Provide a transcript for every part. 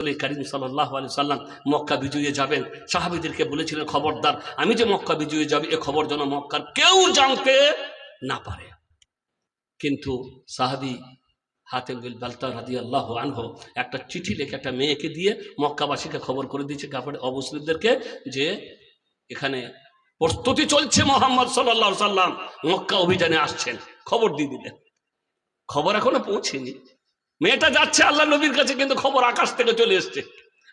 করিম সাল্লাহ আলি সাল্লাম মক্কা বিজয়ে যাবেন। সাহাবিদেরকে বলেছিলেন, খবরদার, আমি যে মক্কা বিজয়ে যাবি, এ খবর যেন মক্কার কেউ জানতে না পারে। কিন্তু সাহাবি বালতা রাদি আল্লাহ একটা চিঠি লিখে একটা মেয়েকে দিয়ে মক্কাবাসীকে খবর করে দিয়েছে কাপড়ে অমুসলিমদেরকে যে এখানে প্রস্তুতি চলছে মোহাম্মদ সাল্লাহ সাল্লাম। মক্কা অভিযানে আসছেন। খবর দিয়ে দিলেন। খবর এখনও পৌঁছেনি। মেয়েটা যাচ্ছে আল্লাহ নবীর কাছে, কিন্তু খবর আকাশ থেকে চলে এসছে।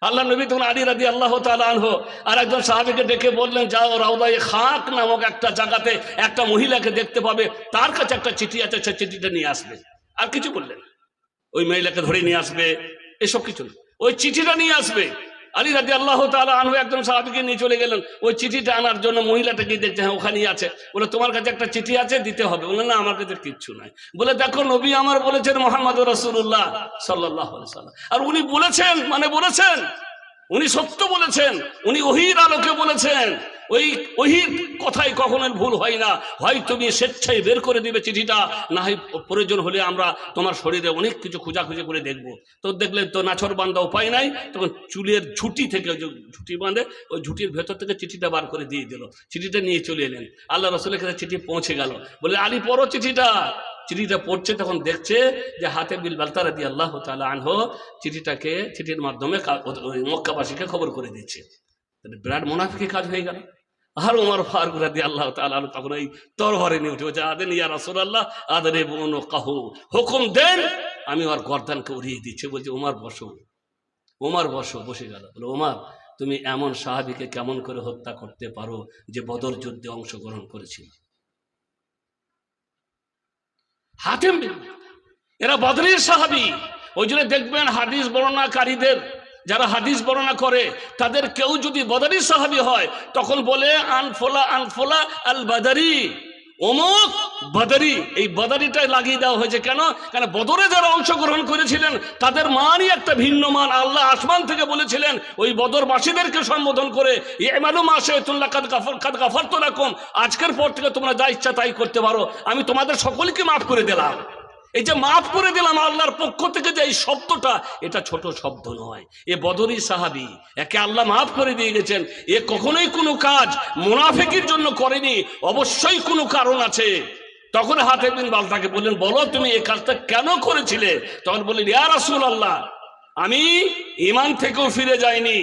আল্লাহ নবী তখন আলী রাদি আল্লাহ তালহ আর একজন সাহাবিকে ডেকে বললেন, যাও রাউদায় খাক নামক একটা জায়গাতে একটা মহিলাকে দেখতে পাবে, তার কাছে একটা চিঠি আছে, সে চিঠিটা নিয়ে আসবে। আর কিছু বললেন। ওই মহিলাকে ধরে নিয়ে আসবে, এসব কিছু ওই চিঠিটা নিয়ে আসবে আলী রাজি আল্লাহ তালা আনহু একজন সাহাবিকে নিয়ে চলে গেলেন। ওই চিঠিটা আনার জন্য মহিলাটা গিয়ে দেখছে হ্যাঁ ওখানেই আছে। বলে, তোমার কাছে একটা চিঠি আছে? দিতে হবে। বলে, না, আমার কাছে কিচ্ছু নাই। বলে, দেখো, নবী আমার বলেছেন মোহাম্মদ রসুল্লাহ সাল্লাহ আর উনি বলেছেন মানে বলেছেন, উনি সত্য বলেছেন, উনি ওহির আলোকে বলেছেন। ওই ওহির কথাই কখনো ভুল হয় না। হয় তুমি স্বেচ্ছায় বের করে দিবে চিঠিটা, না হয় প্রয়োজন হলে আমরা তোমার শরীরে অনেক কিছু খোঁজাখুঁজি করে দেখব। তো দেখলে তো নাছর বান্ধা উপায় নাই, তখন চুলের ঝুটি থেকে ওই ঝুটি বাঁধে, ওই ঝুটির ভেতর থেকে চিঠিটা বার করে দিয়ে দিল। চিঠিটা নিয়ে চলে এলেন। আল্লাহ রসুলের কাছে চিঠি পৌঁছে গেল। বলে, আলী, পড়ো চিঠিটা। চিঠিটা পড়ছে, তখন দেখছে যে হাতে বিল বালতারা দিয়ে আল্লাহ তালা আনহ চিঠিটাকে, চিঠির মাধ্যমে ওই মক্কাবাসীকে খবর করে দিচ্ছে। বিরাট মোনাফিকে কাজ হয়ে গেল। আর ওমর ফারুক রাদি আল্লাহ তাআলা তখন ওই তরবারে নিয়ে উঠে বলছে, আদেন ইয়া রাসূলুল্লাহ আদরে বন কাহু হুকুম দেন, আমি ওর গর্দানকে উড়িয়ে দিচ্ছি। বলছে ওমর বসো। ওমর বসো, বসে গেল। বলে ওমর তুমি এমন সাহাবিকে কেমন করে হত্যা করতে পারো যে বদর যুদ্ধে অংশগ্রহণ করেছিল? হাতেম, এরা বদরের সাহাবি। ওই জন্য দেখবেন হাদিস বর্ণনাকারীদের যারা হাদিস বর্ণনা করে, তাদের কেউ যদি বদারি সাহাবি হয়, তখন বলে আনফোলা আনফোলা আল বাদারি। অমুক বাদারি। এই বাদারিটা লাগিয়ে দেওয়া হয়েছে কেন? কেন বদরে যারা অংশগ্রহণ করেছিলেন, তাদের মানই একটা ভিন্ন মান। আল্লাহ আসমান থেকে বলেছিলেন, ওই বদরবাসীদেরকে সম্বোধন করে এমালু মাসে তুল্লা কাদ গাফর কাদ গাফর তো আজকের পর থেকে তোমরা যা ইচ্ছা তাই করতে পারো। আমি তোমাদের সকলকে মাফ করে দিলাম। এই যে মাফ করে দিলাম আল্লাহর পক্ষ থেকে যে এই শব্দটা, এটা ছোট শব্দ নয়। এ বদরি সাহাবি, একে আল্লাহ মাফ করে দিয়ে গেছেন। এ কখনোই কোনো কাজ মুনাফিকের জন্য করেনি, অবশ্যই কোনো কারণ আছে। তখন হাতে বিন বালতাকে বললেন, বলো তুমি এই কাজটা কেন করেছিলে? তখন বললেন, ইয়া রাসূল আল্লাহ আমি ইমান থেকেও ফিরে যাইনি।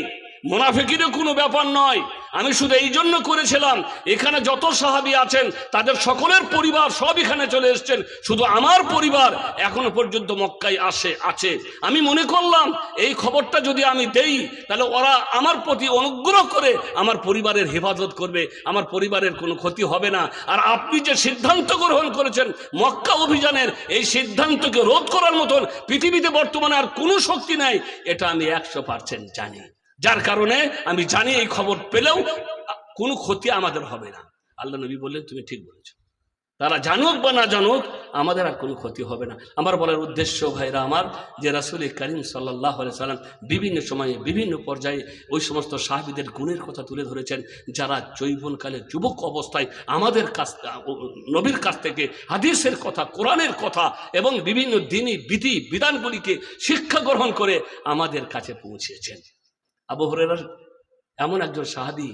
মুনাফিকিরও কোনো ব্যাপার নয়। আমি শুধু এই জন্য করেছিলাম, এখানে যত সাহাবি আছেন, তাদের সকলের পরিবার সব এখানে চলে এসেছেন, শুধু আমার পরিবার এখনও পর্যন্ত মক্কায় আসে, আছে। আমি মনে করলাম, এই খবরটা যদি আমি দেই, তাহলে ওরা আমার প্রতি অনুগ্রহ করে আমার পরিবারের হেফাজত করবে, আমার পরিবারের কোনো ক্ষতি হবে না। আর আপনি যে সিদ্ধান্ত গ্রহণ করেছেন, মক্কা অভিযানের এই সিদ্ধান্তকে রোধ করার মতন পৃথিবীতে বর্তমানে আর কোনো শক্তি নাই, এটা আমি একশো পার্সেন্ট জানি। যার কারণে আমি জানি এই খবর পেলেও কোনো ক্ষতি আমাদের হবে না। আল্লাহ নবী বললেন, তুমি ঠিক বলেছ। তারা জানুক বা না জানুক, আমাদের আর কোনো ক্ষতি হবে না। আমার বলার উদ্দেশ্য ভাইরা আমার, যে রাসুল করিম সাল্লাহ সাল্লাম বিভিন্ন সময়ে বিভিন্ন পর্যায়ে ওই সমস্ত সাহাবিদের গুণের কথা তুলে ধরেছেন, যারা যৌবনকালে যুবক অবস্থায় আমাদের কাছ, নবীর কাছ থেকে হাদিসের কথা, কোরআনের কথা এবং বিভিন্ন দিনই বিধি বিধানগুলিকে শিক্ষা গ্রহণ করে আমাদের কাছে পৌঁছেছেন। আবু হরেরার এমন একজন সাহাবি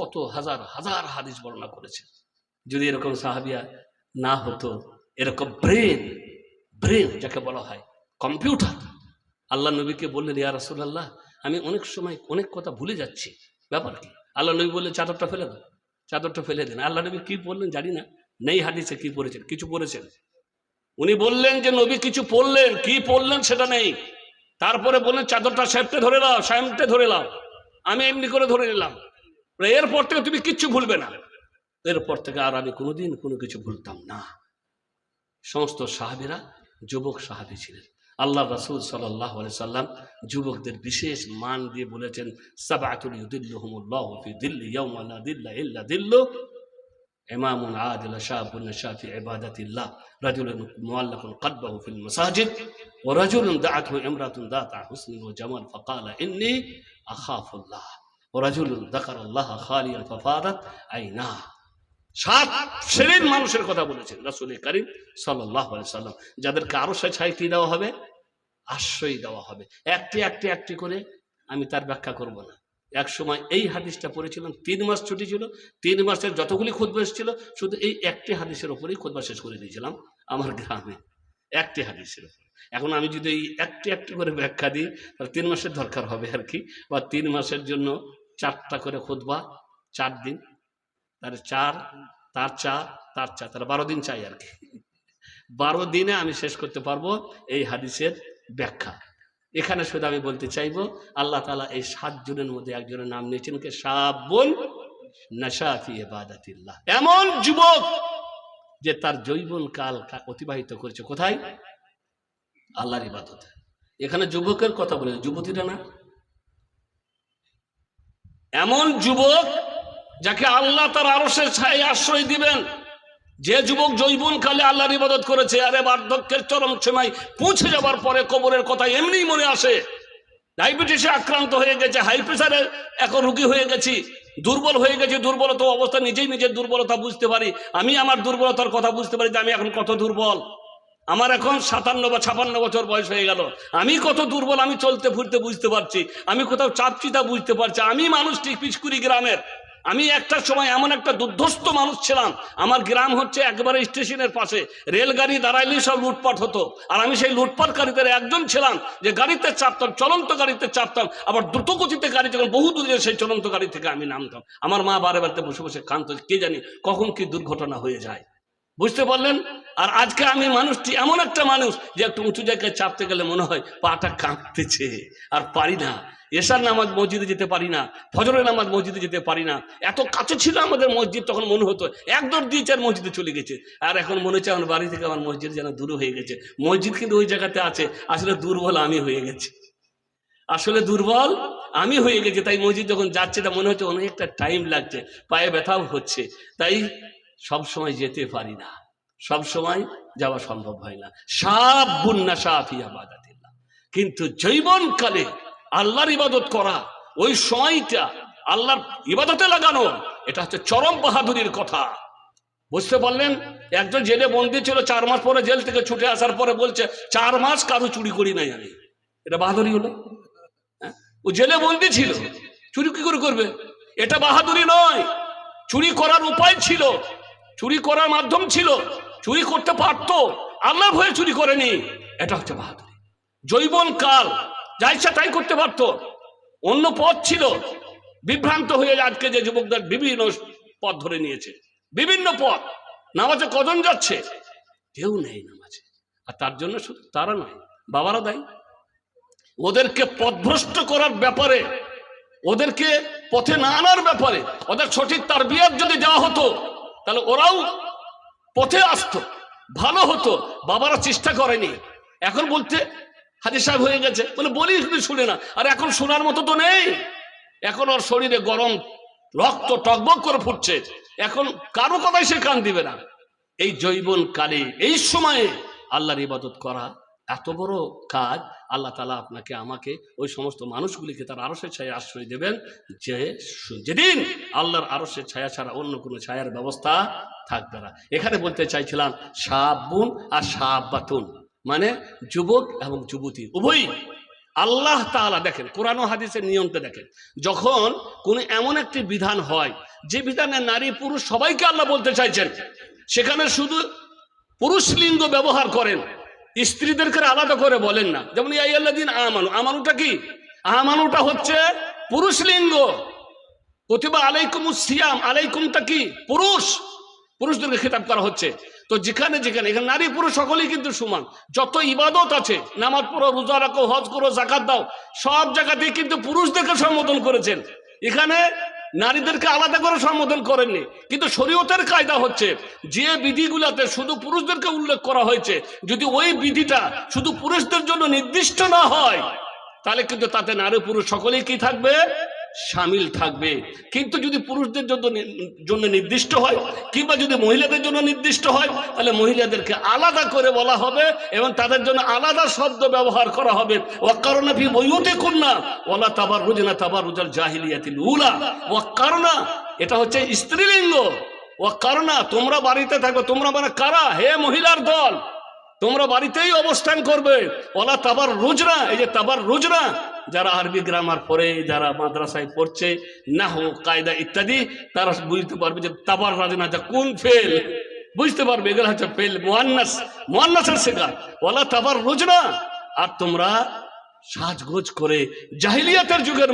কত হাজার হাজার হাদিস বর্ণনা করেছেন যদি এরকম সাহাবিয়া না হতো, এরকম ব্রেন ব্রেন যাকে বলা হয়, কম্পিউটার, আল্লাহ নবীকে বললেন, ইয়া রাসূলুল্লাহ, আমি অনেক সময় অনেক কথা ভুলে যাচ্ছি। ব্যাপার কি? আল্লাহ নবী বললেন, চাদরটা ফেলে দাও, চাদরটা ফেলে দেন আল্লাহ নবী কি বললেন জানি না, নেই হাদিসে কি পড়েছেন, কিছু পড়েছেন। উনি বললেন যে, নবী কিছু পড়লেন, কি পড়লেন সেটা নেই। তারপরে বললেন, চাদরটা সাহেবকে ধরে নাও, সাহেবকে ধরে নাও। আমি এমনি করে ধরে নিলাম। এরপর থেকে তুমি কিচ্ছু ভুলবে না। এরপর থেকে আর আমি কোনোদিন কোনো কিছু ভুলতাম না। সমস্ত সাহাবিরা যুবক সাহাবি ছিলেন। আল্লাহ রাসূল সাল্লাহ সাল্লাম যুবকদের বিশেষ মান দিয়ে বলেছেন সাবাতুল ইউদিল্লুহুমুল্লাহু দিল্লি ইয়াওমা লা দিল্লা ইল্লা দিল্লু। ইমামুন আদিল শাবুন শাফি ইবাদাতিল্লাহ রাজুলুন মুআল্লাকুন কলবহু ফিল মাসাজিদ ওয়া রাজুলুন দাআতহু ইমরাতুন দাতা হুসনিন ওয়া জামাল ফাকালা ইন্নী আখাফুল্লাহ ওয়া রাজুলুন যাকারাল্লাহ খালিয়ান ফাফাদাত আইনাহ সাত শ্রেণির মানুষের কথা বলেছেন রাসুল করিম সাল্লাহ সাল্লাম। যাদেরকে আরও ছাই কি দেওয়া হবে, আশ্রয় দেওয়া হবে। একটি একটি একটি করে আমি তার ব্যাখ্যা করব না। এক সময় এই হাদিসটা পড়েছিলাম, তিন মাস ছুটি ছিল, তিন মাসের যতগুলি খুদ্া এসেছিল, শুধু এই একটি হাদিসের ওপরেই খুদ্া শেষ করে দিয়েছিলাম আমার গ্রামে, একটি হাদিসের ওপর। এখন আমি যদি এই একটি একটি করে ব্যাখ্যা দিই, তাহলে তিন মাসের দরকার হবে আর কি, বা তিন মাসের জন্য চারটা করে খুদবা চার দিন, তার চার তার চার তার চার, তাহলে বারো দিন চাই আর কি। বারো দিনে আমি শেষ করতে পারব এই হাদিসের ব্যাখ্যা। এখানে শুধু আমি বলতে চাইব, আল্লাহ তালা এই সাতজনের মধ্যে একজনের নাম নিয়েছেন কে? নাশাফি এবাদাতিল্লাহ এমন যুবক যে তার জৈবন কাল অতিবাহিত করেছে। কোথায়? আল্লাহর ইবাদতে। এখানে যুবকের কথা বলে, যুবতীরা না? এমন যুবক যাকে আল্লাহ তার আরসের ছায় আশ্রয় দিবেন যে যুবক জৈবন কালে আল্লাহর ইবাদত করেছে, আরে বার্ধক্যের চরম সময় পৌঁছে যাবার পরে কবরের কথা এমনিই মনে আসে। ডায়াবেটিসে আক্রান্ত হয়ে গেছে, হাই প্রেশারে এখন রুগী হয়ে গেছি, দুর্বল হয়ে গেছে দুর্বলতা অবস্থা নিজেই নিজের দুর্বলতা বুঝতে পারি। আমি আমার দুর্বলতার কথা বুঝতে পারি যে আমি এখন কত দুর্বল। আমার এখন সাতান্ন বা ছাপান্ন বছর বয়স হয়ে গেল। আমি কত দুর্বল, আমি চলতে ফুরতে বুঝতে পারছি। আমি কোথাও চাপচিতা বুঝতে পারছি। আমি মানুষ ঠিক পিচকুড়ি গ্রামের। আমি একটা সময় এমন একটা দুর্ধস্ত মানুষ ছিলাম। আমার গ্রাম হচ্ছে একবারে স্টেশনের পাশে। রেলগাড়ি দাঁড়াইলেই সব লুটপাট হতো। আর আমি সেই লুটপাটকারীদের একজন ছিলাম যে গাড়িতে চাপতাম, চলন্ত গাড়িতে চাপতাম। আবার দ্রুত গতিতে গাড়ি যখন বহু দূরে সেই চলন্ত গাড়ি থেকে আমি নামতাম। আমার মা বারে বারতে বসে বসে কান্ত কে জানি কখন কি দুর্ঘটনা হয়ে যায়। বুঝতে পারলেন? আর আজকে আমি মানুষটি এমন একটা মানুষ যে একটু উঁচু জায়গায় চাপতে গেলে মনে হয় পাটা কাঁপতেছে। আর পারি না। এশার নামাজ মসজিদে যেতে পারি না। ফজরের নামাজ মসজিদে যেতে পারি না। এত কাছে ছিল আমাদের মসজিদ, তখন মনে হতো এক দর দিয়ে চার মসজিদে চলে গেছে। আর এখন মনে হচ্ছে আমার বাড়ি থেকে আমার মসজিদ যেন দূর হয়ে গেছে। মসজিদ কিন্তু ওই জায়গাতে আছে। আসলে দুর্বল আমি হয়ে গেছি। আসলে দুর্বল আমি হয়ে গেছি। তাই মসজিদ যখন যাচ্ছে, তা মনে হচ্ছে অনেকটা টাইম লাগছে। পায়ে ব্যথাও হচ্ছে। তাই সব সময় যেতে পারি না। সব সময় যাওয়া সম্ভব হয় না। সাপ বুন্না সাফিয়া বাদাতিল্লাহ কিন্তু জৈবনকালে আল্লাহর ইবাদত করা, ওই সময়টা আল্লাহর ইবাদতে লাগানো, এটা হচ্ছে চরম বাহাদুরির কথা। বুঝতে পারলেন? একজন জেলে বন্দি ছিল, চার মাস পরে জেল থেকে ছুটে আসার পরে বলছে, চার মাস কারও চুরি করি নাই আমি। এটা বাহাদুরি হলো? হ্যাঁ? ও জেলে বন্দি ছিল, চুরি কি করে করবে? এটা বাহাদুরি নয়। চুরি করার উপায় ছিল চুরি করার মাধ্যম ছিল, চুরি করতে পারতো, আল্লাহ ভয়ে চুরি করেনি। এটা হচ্ছে বাহাদুরি। জৈবন কাল, যা ইচ্ছা তাই করতে পারতো। অন্য পথ ছিল, বিভ্রান্ত হয়ে আজকে যে যুবকদের বিভিন্ন পথ ধরে নিয়েছে। বিভিন্ন পথ। নামাজে কজন যাচ্ছে? কেউ নেই নামাজে। আর তার জন্য শুধু তারা নয় বাবারা দায়ী। ওদেরকে পথভ্রষ্ট করার ব্যাপারে, ওদেরকে পথে না আনার ব্যাপারে, ওদের সঠিক তার বিয়ার যদি দেওয়া হতো তাহলে ওরাও পথে আসতো, ভালো হতো, বাবারা চেষ্টা করেনি। এখন বলতে হাজির সাহেব হয়ে গেছে, বলে বলি শুধু শুনে না, আর এখন শোনার মতো তো নেই। এখন ওর শরীরে গরম রক্ত টকবক করে ফুটছে, এখন কারও কথাই সে কান দিবে না। এই জৈবন কালে, এই সময়ে আল্লাহর ইবাদত করা এত বড় কাজ আল্লাহ তালা আপনাকে, আমাকে, ওই সমস্ত মানুষগুলিকে তার আরসের ছায়া আশ্রয় দেবেন যে যেদিন আল্লাহর আরসের ছায়া ছাড়া অন্য কোনো ছায়ার ব্যবস্থা থাকবে না। এখানে বলতে চাইছিলাম, সাবুন আর সাবাতুন মানে যুবক এবং যুবতী, উভয়ই। আল্লাহ তাআলা দেখেন, কোরআন হাদিসের নিয়মটা দেখেন, যখন কোন এমন একটি বিধান হয়, যে বিধানে নারী পুরুষ সবাইকে আল্লাহ বলতে চাইছেন, সেখানে শুধু পুরুষ লিঙ্গ ব্যবহার করেন স্ত্রীদেরকে আলাদা করে বলেন না। যেমন দিন আমানু। আমানুটা কি? আমানুটা হচ্ছে পুরুষ লিঙ্গ। প্রতিভা আলাইকুম সিয়াম। আলাইকুমটা কি? পুরুষ। পুরুষদেরকে খেতাব করা হচ্ছে। তো যেখানে যেখানে, এখানে নারী পুরুষ সকলেই কিন্তু সমান। যত ইবাদত আছে, নামাজ পড়ো, রোজা রাখো, হজ করো জাকাত দাও, সব জায়গাতেই কিন্তু পুরুষদেরকে সম্বোধন করেছেন। এখানে নারীদেরকে আলাদা করে সম্বোধন করেননি। কিন্তু শরীয়তের কায়দা হচ্ছে, যে বিধিগুলাতে শুধু পুরুষদেরকে উল্লেখ করা হয়েছে, যদি ওই বিধিটা শুধু পুরুষদের জন্য নির্দিষ্ট না হয়, তাহলে কিন্তু তাতে নারী পুরুষ সকলেই কি থাকবে? সামিল থাকবে। কিন্তু যদি পুরুষদের জন্য নির্দিষ্ট হয়, কিংবা যদি মহিলাদের জন্য নির্দিষ্ট হয়, তাহলে মহিলাদেরকে আলাদা করে বলা হবে এবং তাদের জন্য আলাদা শব্দ ব্যবহার করা হবে। ওয়াক্কারণা ফি ওলা তাবার রুজনা তাবার রুজাল জাহিলিয়াতিল উলা। ওয়াক্কারণা এটা হচ্ছে স্ত্রীলিঙ্গ। ওয়াক্কারণা তোমরা বাড়িতে থাকবে, তোমরা মানে কারা? হে মহিলার দল, তোমরা বাড়িতেই অবস্থান করবে। ওলা তাবার রোজরা এই যে তাবার রোজরা যারা আরবি গ্রামার পড়ে, যারা মাদ্রাসায় পড়ছে না হো কায়দা ইত্যাদি, তারা বুঝতে পারবে যে তাবার রাজনা যা কোন ফেল। বুঝতে পারবে, এগুলো হচ্ছে ফেল মোহান্নাস। মোহান্নাসের শিকার ওলা তাবার রোজনা আর তোমরা সাজগোজ করে জাহিলিয়াতের যুগের